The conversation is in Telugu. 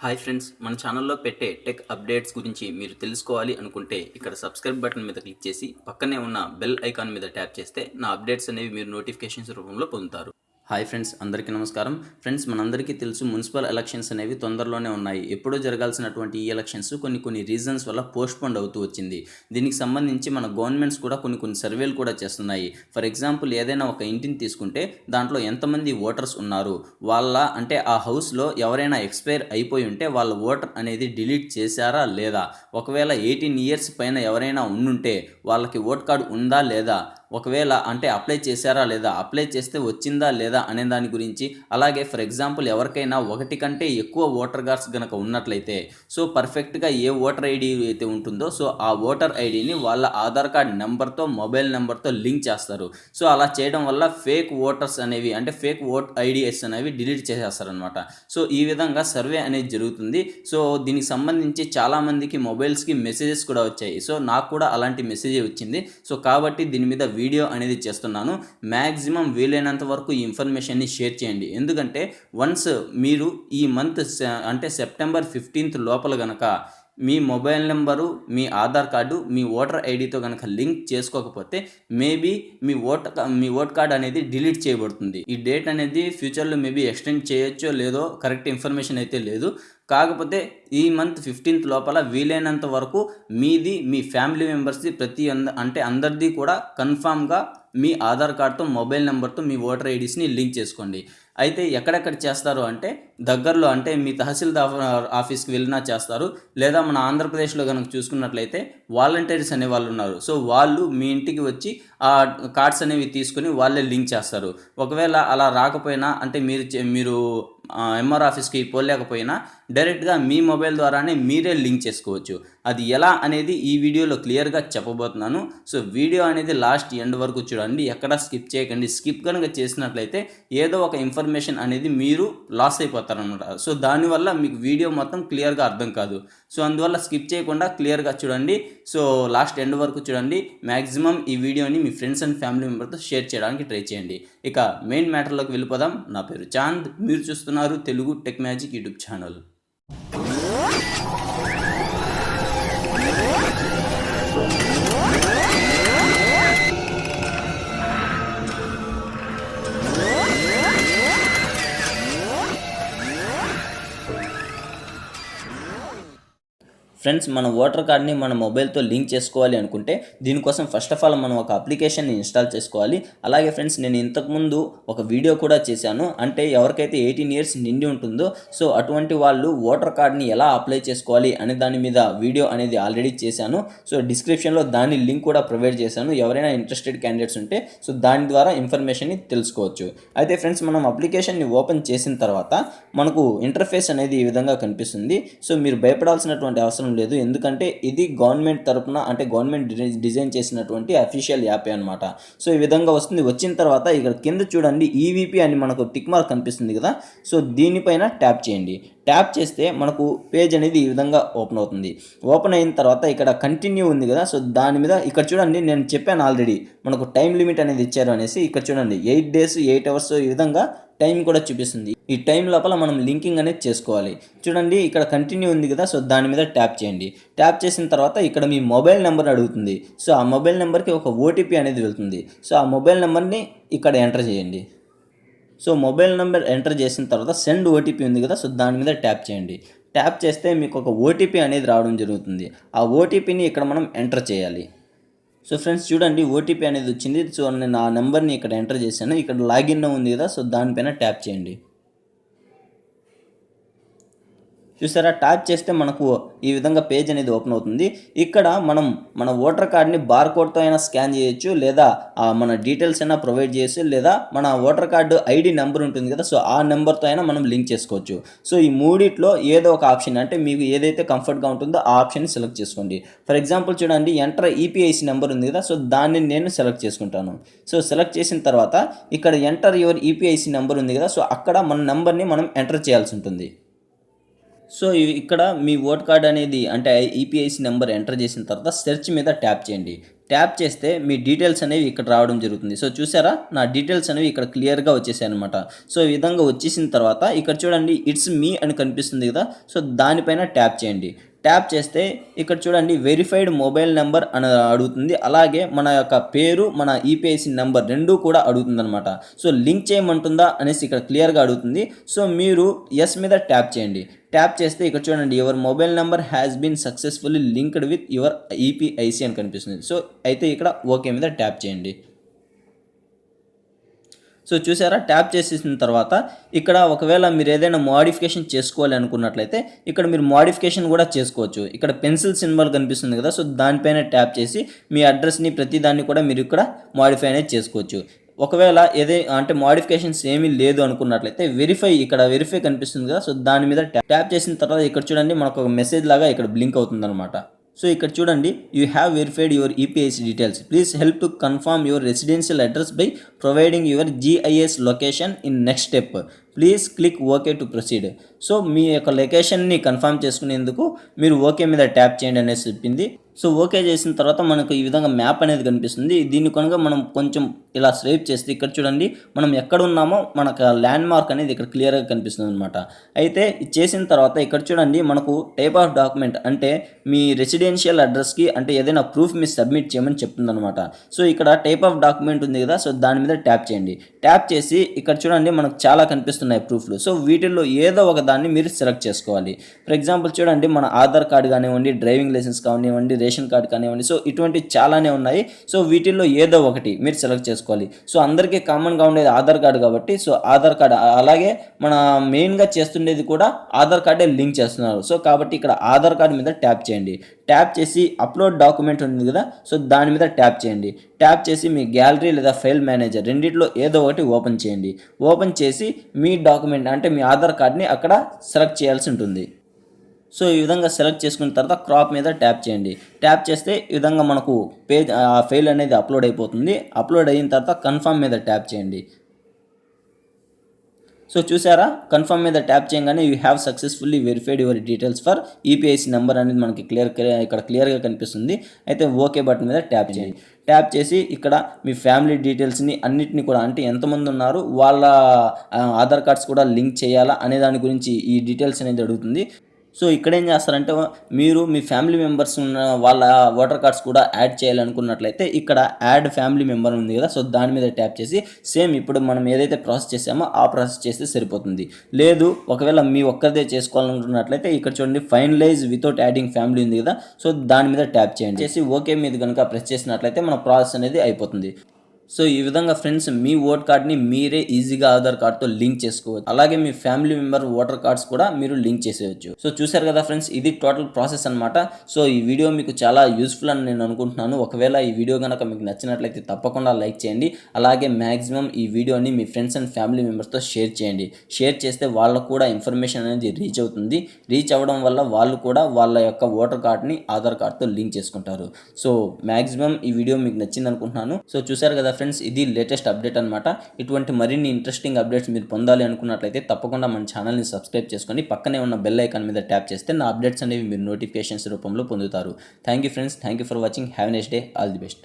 హాయ్ ఫ్రెండ్స్ మన ఛానల్లో పెట్టే టెక్ అప్డేట్స్ గురించి మీరు తెలుసుకోవాలి అనుకుంటే ఇక్కడ సబ్స్క్రైబ్ బటన్ మీద క్లిక్ చేసి పక్కనే ఉన్న బెల్ ఐకాన్ మీద ట్యాప్ చేస్తే నా అప్డేట్స్ అనేవి మీరు నోటిఫికేషన్స్ రూపంలో పొందుతారు. హాయ్ ఫ్రెండ్స్ అందరికీ నమస్కారం. ఫ్రెండ్స్ మనందరికీ తెలుసు మున్సిపల్ ఎలక్షన్స్ అనేవి తొందరలోనే ఉన్నాయి. ఎప్పుడో జరగాల్సినటువంటి ఈ ఎలక్షన్స్ కొన్ని కొన్ని రీజన్స్ వల్ల పోస్ట్పోండ్ అవుతూ వచ్చింది. దీనికి సంబంధించి మన గవర్నమెంట్స్ కూడా కొన్ని కొన్ని సర్వేలు కూడా చేస్తున్నాయి. ఫర్ ఎగ్జాంపుల్ ఏదైనా ఒక ఇంటిని తీసుకుంటే దాంట్లో ఎంతమంది ఓటర్స్ ఉన్నారు? వాళ్ళ అంటే ఆ హౌస్లో ఎవరైనా ఎక్స్పైర్ అయిపోయి ఉంటే వాళ్ళ ఓటర్ అనేది డిలీట్ చేశారా లేదా? ఒకవేళ ఎయిటీన్ ఇయర్స్ పైన ఎవరైనా ఉండుంటే వాళ్ళకి ఓట్ కార్డు ఉందా లేదా? ఒకవేళ అంటే అప్లై చేశారా లేదా అప్లై చేస్తే వచ్చిందా లేదా అనే దాని గురించి. అలాగే ఫర్ ఎగ్జాంపుల్ ఎవరికైనా ఒకటి కంటే ఎక్కువ ఓటర్ కార్డ్స్ గనక ఉన్నట్లయితే సో పర్ఫెక్ట్గా ఏ ఓటర్ ఐడి అయితే ఉంటుందో సో ఆ ఓటర్ ఐడిని వాళ్ళ ఆధార్ కార్డ్ నెంబర్తో మొబైల్ నెంబర్తో లింక్ చేస్తారు. సో అలా చేయడం వల్ల ఫేక్ ఓటర్స్ అనేవి అంటే ఫేక్ ఓట్ ఐడిఎస్ అనేవి డిలీట్ చేసేస్తారనమాట సో ఈ విధంగా సర్వే అనేది జరుగుతుంది. సో దీనికి సంబంధించి చాలామందికి మొబైల్స్కి మెసేజెస్ కూడా వచ్చాయి. సో నాకు కూడా అలాంటి మెసేజ్ వచ్చింది. సో కాబట్టి దీని మీద వీడియో అనేది చేస్తున్నాను. మ్యాక్సిమం వీలైనంత వరకు ఈ ఇన్ఫర్మేషన్ని షేర్ చేయండి. ఎందుకంటే వన్స్ మీరు ఈ మంత్ అంటే సెప్టెంబర్ ఫిఫ్టీన్త్ లోపల గనక మీ మొబైల్ నెంబరు మీ ఆధార్ కార్డు మీ ఓటర్ ఐడితో కనుక లింక్ చేసుకోకపోతే మేబీ మీ ఓట్ మీ ఓట్ కార్డ్ అనేది డిలీట్ చేయబడుతుంది. ఈ డేట్ అనేది ఫ్యూచర్లో మేబీ ఎక్స్టెండ్ చేయొచ్చో లేదో కరెక్ట్ ఇన్ఫర్మేషన్ అయితే లేదు. కాకపోతే ఈ మంత్ ఫిఫ్టీన్త్ లోపల వీలైనంత వరకు మీది మీ ఫ్యామిలీ మెంబర్స్ది ప్రతి అంద అంటే అందరిది కూడా కన్ఫామ్గా మీ ఆధార్ కార్డ్తో మొబైల్ నెంబర్తో మీ ఓటర్ ఐడీస్ని లింక్ చేసుకోండి. అయితే ఎక్కడెక్కడ చేస్తారు అంటే దగ్గరలో అంటే మీ తహసీల్దార్ ఆఫీస్కి వెళ్ళినా చేస్తారు. లేదా మన ఆంధ్రప్రదేశ్లో కనుక చూసుకున్నట్లయితే వాలంటీర్స్ అనే వాళ్ళు ఉన్నారు. సో వాళ్ళు మీ ఇంటికి వచ్చి ఆ కార్డ్స్ అనేవి తీసుకొని వాళ్ళే లింక్ చేస్తారు. ఒకవేళ అలా రాకపోయినా అంటే మీరు చే- మీరు ఎంఆర్ ఆఫీస్కి పోలేకపోయినా డైరెక్ట్గా మీ మొబైల్ ద్వారానే మీరే లింక్ చేసుకోవచ్చు. అది ఎలా అనేది ఈ వీడియోలో క్లియర్గా చెప్పబోతున్నాను. సో వీడియో అనేది లాస్ట్ ఎండ్ వరకు చూడండి. ఎక్కడ స్కిప్ చేయకండి. స్కిప్ కనుక చేసినట్లయితే ఏదో ఒక ఇన్ఫర్మేషన్ అనేది మీరు లాస్ అయిపోతారనమాట. సో దానివల్ల మీకు వీడియో మొత్తం క్లియర్గా అర్థం కాదు. సో అందువల్ల స్కిప్ చేయకుండా క్లియర్గా చూడండి. సో లాస్ట్ ఎండ్ వరకు చూడండి. మ్యాక్సిమం ఈ వీడియోని మీ ఫ్రెండ్స్ అండ్ ఫ్యామిలీ మెంబర్తో షేర్ చేయడానికి ట్రై చేయండి. ఇక మెయిన్ మ్యాటర్లోకి వెళ్ళిపోదాం. నా పేరు చాంద్. మీరు చూస్తున్నారు Telugu tech magic YouTube channel. you friends మన ఓటర్ కార్డ్ని మన మొబైల్తో లింక్ చేసుకోవాలి అనుకుంటే దీనికోసం ఫస్ట్ ఆఫ్ ఆల్ మనం ఒక అప్లికేషన్ని ఇన్స్టాల్ చేసుకోవాలి. అలాగే ఫ్రెండ్స్ నేను ఇంతకుముందు ఒక వీడియో కూడా చేశాను. అంటే ఎవరికైతే ఎయిటీన్ ఇయర్స్ నిండి ఉంటుందో సో అటువంటి వాళ్ళు ఓటర్ కార్డ్ని ఎలా అప్లై చేసుకోవాలి అనే దాని మీద వీడియో అనేది ఆల్రెడీ చేశాను. సో డిస్క్రిప్షన్లో దాని లింక్ కూడా ప్రొవైడ్ చేశాను. ఎవరైనా ఇంట్రెస్టెడ్ క్యాండిడేట్స్ ఉంటే సో దాని ద్వారా ఇన్ఫర్మేషన్ని తెలుసుకోవచ్చు. అయితే ఫ్రెండ్స్ మనం అప్లికేషన్ని ఓపెన్ చేసిన తర్వాత మనకు ఇంటర్ఫేస్ అనేది ఈ విధంగా కనిపిస్తుంది. సో మీరు భయపడాల్సినటువంటి అవసరం లేదు. ఎందుకంటే ఇది గవర్నమెంట్ తరపున అంటే గవర్నమెంట్ డిజైన్ చేసినటువంటి అఫీషియల్ యాపే అనమాట సో ఈ విధంగా వస్తుంది. వచ్చిన తర్వాత ఇక్కడ కింద చూడండి ఈవీపీ అని మనకు టిక్ మార్క్ కనిపిస్తుంది కదా. సో దీనిపైన ట్యాప్ చేయండి. ట్యాప్ చేస్తే మనకు పేజ్ అనేది ఈ విధంగా ఓపెన్ అవుతుంది. ఓపెన్ అయిన తర్వాత ఇక్కడ కంటిన్యూ ఉంది కదా సో దాని మీద ఇక్కడ చూడండి నేను చెప్పాను ఆల్రెడీ మనకు టైం లిమిట్ అనేది ఇచ్చారు అనేసి ఇక్కడ చూడండి ఎయిట్ డేస్ ఎయిట్ అవర్స్ ఈ విధంగా టైం కూడా చూపిస్తుంది. ఈ టైం లోపల మనం లింకింగ్ అనేది చేసుకోవాలి. చూడండి ఇక్కడ కంటిన్యూ ఉంది కదా సో దాని మీద ట్యాప్ చేయండి. ట్యాప్ చేసిన తర్వాత ఇక్కడ మీ మొబైల్ నెంబర్ అడుగుతుంది. సో ఆ మొబైల్ నెంబర్కి ఒక ఓటీపీ అనేది వెళ్తుంది. సో ఆ మొబైల్ నెంబర్ని ఇక్కడ ఎంటర్ చేయండి. సో మొబైల్ నెంబర్ ఎంటర్ చేసిన తర్వాత సెండ్ ఓటీపీ ఉంది కదా సో దాని మీద ట్యాప్ చేయండి. ట్యాప్ చేస్తే మీకు ఒక ఓటీపీ అనేది రావడం జరుగుతుంది. ఆ ఓటీపీని ఇక్కడ మనం ఎంటర్ చేయాలి. సో ఫ్రెండ్స్ చూడండి ఓటీపీ అనేది వచ్చింది. సో నేను ఆ నెంబర్ని ఇక్కడ ఎంటర్ చేశాను. ఇక్కడ లాగిన్ ఉంది కదా సో దానిపైన ట్యాప్ చేయండి. చూసారా? ట్యాప్ చేస్తే మనకు ఈ విధంగా పేజ్ అనేది ఓపెన్ అవుతుంది. ఇక్కడ మనం మన ఓటర్ కార్డ్ని బార్ కోడ్తో అయినా స్కాన్ చేయొచ్చు లేదా మన డీటెయిల్స్ అయినా ప్రొవైడ్ చేయొచ్చు లేదా మన ఓటర్ కార్డు ఐడి నెంబర్ ఉంటుంది కదా సో ఆ నెంబర్తో అయినా మనం లింక్ చేసుకోవచ్చు. సో ఈ మూడిట్లో ఏదో ఒక ఆప్షన్ అంటే మీకు ఏదైతే కంఫర్ట్గా ఉంటుందో ఆ ఆప్షన్ని సెలెక్ట్ చేసుకోండి. ఫర్ ఎగ్జాంపుల్ చూడండి ఎంటర్ ఈపీఐసి నెంబర్ ఉంది కదా సో దాన్ని నేను సెలెక్ట్ చేసుకుంటాను. సో సెలెక్ట్ చేసిన తర్వాత ఇక్కడ ఎంటర్ యువర్ ఈపీఐసి నెంబర్ ఉంది కదా సో అక్కడ మన నెంబర్ని మనం ఎంటర్ చేయాల్సి ఉంటుంది. సో ఇక్కడ మీ ఓట్ కార్డ్ అనేది అంటే ఈపీఐసి నెంబర్ ఎంటర్ చేసిన తర్వాత సెర్చ్ మీద ట్యాప్ చేయండి. ట్యాప్ చేస్తే మీ డీటెయిల్స్ అనేవి ఇక్కడ రావడం జరుగుతుంది. సో చూసారా? నా డీటెయిల్స్ అనేవి ఇక్కడ క్లియర్గా వచ్చేసాయి అనమాట సో ఈ విధంగా వచ్చేసిన తర్వాత ఇక్కడ చూడండి ఇట్స్ మీ అని కనిపిస్తుంది కదా? సో దానిపైన ట్యాప్ చేయండి. ట్యాప్ చేస్తే ఇక్కడ చూడండి వెరిఫైడ్ మొబైల్ నెంబర్ అని అడుగుతుంది. అలాగే మన యొక్క పేరు మన ఈపీఐసి నెంబర్ రెండు కూడా అడుగుతుంది అనమాట సో లింక్ చేయమంటుందా అనేసి ఇక్కడ క్లియర్గా అడుగుతుంది. సో మీరు ఎస్ మీద ట్యాప్ చేయండి. ట్యాప్ చేస్తే ఇక్కడ చూడండి your mobile number has been successfully linked with your EPIC అని కనిపిస్తుంది. సో అయితే ఇక్కడ ఓకే మీద ట్యాప్ చేయండి. సో చూసారా ట్యాప్ చేసేసిన తర్వాత ఇక్కడ ఒకవేళ మీరు ఏదైనా మోడిఫికేషన్ చేసుకోవాలి అనుకున్నట్లయితే ఇక్కడ మీరు మోడిఫికేషన్ కూడా చేసుకోవచ్చు. ఇక్కడ పెన్సిల్ సింబల్ కనిపిస్తుంది కదా సో దానిపైన ట్యాప్ చేసి మీ అడ్రస్ని ప్రతి దాన్ని కూడా మీరు ఇక్కడ మోడిఫై అనేది చేసుకోవచ్చు. ఒకవేళ ఏదే అంటే మోడిఫికేషన్స్ ఏమీ లేదు అనుకున్నట్లయితే వెరిఫై ఇక్కడ వెరిఫై కనిపిస్తుంది కదా సో దాని మీద ట్యాప్ ట్యాప్ చేసిన తర్వాత ఇక్కడ చూడండి మనకు ఒక మెసేజ్ లాగా ఇక్కడ బ్లింక్ అవుతుంది అనమాట సో ఇక్కడ చూడండి you have verified your EPIC details please help to confirm your residential address by providing your GIS location in next step please click okay to proceed so మీ యొక్క లొకేషన్ని కన్ఫర్మ్ చేసుకునేందుకు మీరు ఓకే మీద ట్యాప్ చేయండి అనేసి చెప్పింది. సో ఓకే చేసిన తర్వాత మనకు ఈ విధంగా మ్యాప్ అనేది కనిపిస్తుంది. దీన్ని కనుక మనం కొంచెం ఇలా స్వైప్ చేస్తే ఇక్కడ చూడండి మనం ఎక్కడ ఉన్నామో మనకు ల్యాండ్ మార్క్ అనేది ఇక్కడ క్లియర్గా కనిపిస్తుంది అనమాట అయితే చేసిన తర్వాత ఇక్కడ చూడండి మనకు టైప్ ఆఫ్ డాక్యుమెంట్ అంటే మీ రెసిడెన్షియల్ అడ్రస్కి అంటే ఏదైనా ప్రూఫ్ మీరు సబ్మిట్ చేయమని చెప్తుంది అనమాట సో ఇక్కడ టైప్ ఆఫ్ డాక్యుమెంట్ ఉంది కదా సో దాని మీద ట్యాప్ చేయండి. ట్యాప్ చేసి ఇక్కడ చూడండి మనకు చాలా కనిపిస్తున్నాయి ప్రూఫ్లు సో వీటిల్లో ఏదో ఒక దాన్ని మీరు సెలెక్ట్ చేసుకోవాలి. ఫర్ ఎగ్జాంపుల్ చూడండి మన ఆధార్ కార్డు కానివ్వండి డ్రైవింగ్ లైసెన్స్ కానివ్వండి రేషన్ కార్డు కానివ్వండి సో ఇటువంటి చాలానే ఉన్నాయి. సో వీటిల్లో ఏదో ఒకటి మీరు సెలెక్ట్ చేసుకోవాలి. సో అందరికీ కామన్గా ఉండేది ఆధార్ కార్డు కాబట్టి సో ఆధార్ కార్డు అలాగే మన మెయిన్గా చేస్తుండేది కూడా ఆధార్ కార్డే లింక్ చేస్తున్నారు. సో కాబట్టి ఇక్కడ ఆధార్ కార్డు మీద ట్యాప్ చేయండి. ట్యాప్ చేసి అప్లోడ్ డాక్యుమెంట్ ఉంది కదా సో దాని మీద ట్యాప్ చేయండి. ట్యాప్ చేసి మీ గ్యాలరీ లేదా ఫైల్ మేనేజర్ రెండిట్లో ఏదో ఒకటి ఓపెన్ చేయండి. ఓపెన్ చేసి మీ డాక్యుమెంట్ అంటే మీ ఆధార్ కార్డ్ని అక్కడ సెలెక్ట్ చేయాల్సి ఉంటుంది. సో ఈ విధంగా సెలెక్ట్ చేసుకున్న తర్వాత క్రాప్ మీద ట్యాప్ చేయండి. ట్యాప్ చేస్తే ఈ విధంగా మనకు పేజ్ ఆ ఫైల్ అనేది అప్లోడ్ అయిపోతుంది. అప్లోడ్ అయిన తర్వాత కన్ఫర్మ్ మీద ట్యాప్ చేయండి. సో చూసారా? కన్ఫర్మ్ మీద ట్యాప్ చేయగానే you have successfully verified your details for EPIC number అనేది మనకి క్లియర్ ఇక్కడ క్లియర్గా కనిపిస్తుంది. అయితే ఓకే బటన్ మీద ట్యాప్ చేయండి. ట్యాప్ చేసి ఇక్కడ మీ ఫ్యామిలీ డీటెయిల్స్ని అన్నిటిని కూడా అంటే ఎంతమంది ఉన్నారు వాళ్ళ ఆధార్ కార్డ్స్ కూడా లింక్ చేయాలా అనే దాని గురించి ఈ డీటెయిల్స్ అనేది అడుగుతుంది. సో ఇక్కడ ఏం చేస్తారంటే మీరు మీ ఫ్యామిలీ మెంబర్స్ ఉన్న వాళ్ళ ఓటర్ కార్డ్స్ కూడా యాడ్ చేయాలనుకున్నట్లయితే ఇక్కడ యాడ్ ఫ్యామిలీ మెంబర్ ఉంది కదా సో దాని మీద ట్యాప్ చేసి సేమ్ ఇప్పుడు మనం ఏదైతే ప్రాసెస్ చేసామో ఆ ప్రాసెస్ చేస్తే సరిపోతుంది. లేదు ఒకవేళ మీ ఒక్కరిదే చేసుకోవాలనుకున్నట్లయితే ఇక్కడ చూడండి ఫైనలైజ్ వితౌట్ యాడింగ్ ఫ్యామిలీ ఉంది కదా సో దాని మీద ట్యాప్ చేయండి. చేసి ఓకే మీద కనుక ప్రెస్ చేసినట్లయితే మన ప్రాసెస్ అనేది అయిపోతుంది. సో ఈ విధంగా ఫ్రెండ్స్ మీ ఓట్ కార్డ్ని మీరే ఈజీగా ఆధార్ కార్డ్తో లింక్ చేసుకోవచ్చు. అలాగే మీ ఫ్యామిలీ మెంబర్ ఓటర్ కార్డ్స్ కూడా మీరు లింక్ చేసేయచ్చు. సో చూసారు కదా ఫ్రెండ్స్ ఇది టోటల్ ప్రాసెస్ అన్నమాట. సో ఈ వీడియో మీకు చాలా యూస్ఫుల్ అని నేను అనుకుంటున్నాను. ఒకవేళ ఈ వీడియో కనుక మీకు నచ్చినట్లయితే తప్పకుండా లైక్ చేయండి. అలాగే మ్యాక్సిమం ఈ వీడియోని మీ ఫ్రెండ్స్ అండ్ ఫ్యామిలీ మెంబర్స్తో షేర్ చేయండి. షేర్ చేస్తే వాళ్ళకు కూడా ఇన్ఫర్మేషన్ అనేది రీచ్ అవుతుంది. రీచ్ అవ్వడం వల్ల వాళ్ళు కూడా వాళ్ళ యొక్క ఓటర్ కార్డ్ని ఆధార్ కార్డ్తో లింక్ చేసుకుంటారు. సో మ్యాక్సిమం ఈ వీడియో మీకు నచ్చింది అనుకుంటున్నాను. సో చూసారు కదా ఫ్రెండ్స్ ఇది లేటెస్ట్ అప్డేట్ అనమాట ఇటువంటి మరిన్ని ఇంట్రెస్టింగ్ అప్డేట్స్ మీరు పొందాలి అనుకున్నట్లయితే తప్పకుండా మన ఛానల్ని సబ్స్క్రైబ్ చేసుకొని పక్కనే ఉన్న బెల్ ఐకాన్ మీద ట్యాప్ చేస్తే నా అప్డేట్స్ అనేవి మీరు నోటిఫికేషన్స్ రూపంలో పొందుతారు. Thank you friends thank you for watching have next day all the best